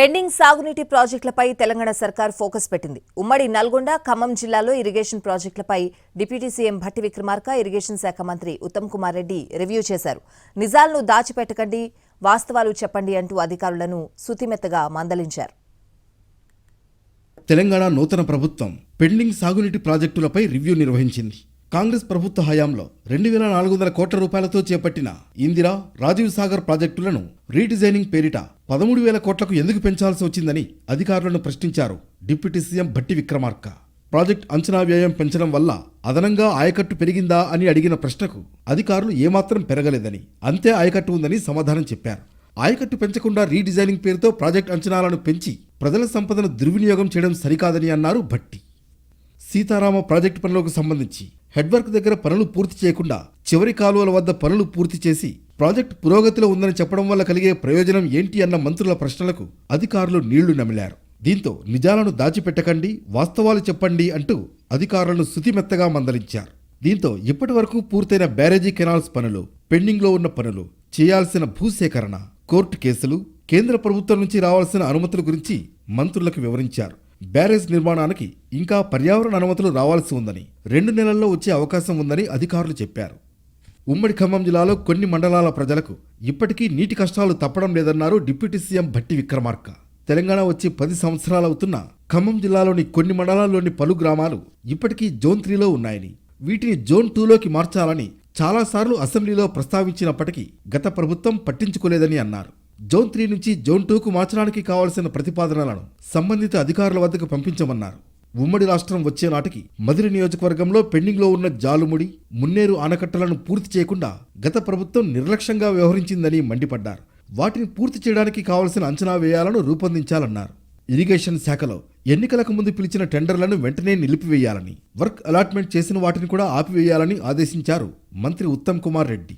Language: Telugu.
పెండింగ్ సాగునీటి ప్రాజెక్టులపై తెలంగాణ సర్కార్ ఫోకస్ పెట్టింది. ఉమ్మడి నల్గొండ ఖమ్మం జిల్లాలో ఇరిగేషన్ ప్రాజెక్టులపై deputy CM Bhatti Vikramarka irrigation శాఖ మంత్రి ఉత్తమ్ కుమార్ రెడ్డి రివ్యూ చేశారు. నిజాలను దాచిపెట్టకండి వాస్తవాలు చెప్పండి అంటూ అధికారులను సుతిమెత్తగా మందలించారు. తెలంగాణ నూతన ప్రభుత్వం పెండింగ్ సాగునీటి ప్రాజెక్టులపై రివ్యూ నిర్వహించింది. కాంగ్రెస్ ప్రభుత్వ హయాంలో రెండు వేల నాలుగు వందల కోట్ల రూపాయలతో చేపట్టిన ఇందిరా రాజీవ్ సాగర్ ప్రాజెక్టులను రీడిజైనింగ్ పేరిట పదమూడు వేల కోట్లకు ఎందుకు పెంచాల్సి వచ్చిందని అధికారులను ప్రశ్నించారు deputy CM Bhatti Vikramarka. Project అంచనా వ్యయం పెంచడం వల్ల అదనంగా ఆయకట్టు పెరిగిందా అని అడిగిన ప్రశ్నకు అధికారులు ఏమాత్రం పెరగలేదని అంతే ఆయకట్టు ఉందని సమాధానం చెప్పారు. ఆయకట్టు పెంచకుండా రీడిజైనింగ్ పేరుతో ప్రాజెక్ట్ అంచనాలను పెంచి ప్రజల సంపదను దుర్వినియోగం చేయడం సరికాదని అన్నారు భట్టి. సీతారామ ప్రాజెక్టు పనులకు సంబంధించి హెడ్వర్క్ దగ్గర పనులు పూర్తి చేయకుండా చివరి కాలువల వద్ద పనులు పూర్తి చేసి ప్రాజెక్టు పురోగతిలో ఉందని చెప్పడం వల్ల కలిగే ప్రయోజనం ఏంటి అన్న మంత్రుల ప్రశ్నలకు అధికారులు నీళ్ళు నమిలారు. దీంతో నిజాలను దాచిపెట్టకండి వాస్తవాలు చెప్పండి అంటూ అధికారులను శుతిమెత్తగా మందలించారు. దీంతో ఇప్పటి వరకు పూర్తయిన బ్యారేజీ కెనాల్స్ పనులు పెండింగ్లో ఉన్న పనులు చేయాల్సిన భూసేకరణ కోర్టు కేసులు కేంద్ర ప్రభుత్వం నుంచి రావాల్సిన అనుమతుల గురించి మంత్రులకు వివరించారు. బ్యారేజ్ నిర్మాణానికి ఇంకా పర్యావరణ అనుమతులు రావాల్సి ఉందని రెండు నెలల్లో వచ్చే అవకాశం ఉందని అధికారులు చెప్పారు. ఉమ్మడి ఖమ్మం జిల్లాలో కొన్ని మండలాల ప్రజలకు ఇప్పటికీ నీటి కష్టాలు తప్పడం లేదన్నారు డిప్యూటీ సీఎం భట్టి విక్రమార్క. తెలంగాణ వచ్చి పది సంవత్సరాలవుతున్న ఖమ్మం జిల్లాలోని కొన్ని మండలాల్లోని పలు గ్రామాలు ఇప్పటికీ జోన్ త్రీలో ఉన్నాయని వీటిని జోన్ టూలోకి మార్చాలని చాలాసార్లు అసెంబ్లీలో ప్రస్తావించినప్పటికీ గత ప్రభుత్వం పట్టించుకోలేదని అన్నారు. జోన్ త్రీ నుంచి జోన్ టూకు మార్చడానికి కావాల్సిన ప్రతిపాదనలను సంబంధిత అధికారుల వద్దకు పంపించమన్నారు. ఉమ్మడి రాష్ట్రం వచ్చే నాటికి మదిరి నియోజకవర్గంలో పెండింగ్లో ఉన్న జాలుముడి మున్నేరు ఆనకట్టలను పూర్తి చేయకుండా గత ప్రభుత్వం నిర్లక్ష్యంగా వ్యవహరించిందని మండిపడ్డారు. వాటిని పూర్తి చేయడానికి కావలసిన అంచనా వ్యయాలను రూపొందించాలన్నారు. ఇరిగేషన్ శాఖలో ఎన్నికలకు ముందు పిలిచిన టెండర్లను వెంటనే నిలిపివేయాలని వర్క్ అలాట్మెంట్ చేసిన వాటిని కూడా ఆపివేయాలని ఆదేశించారు మంత్రి ఉత్తమ్ కుమార్ రెడ్డి.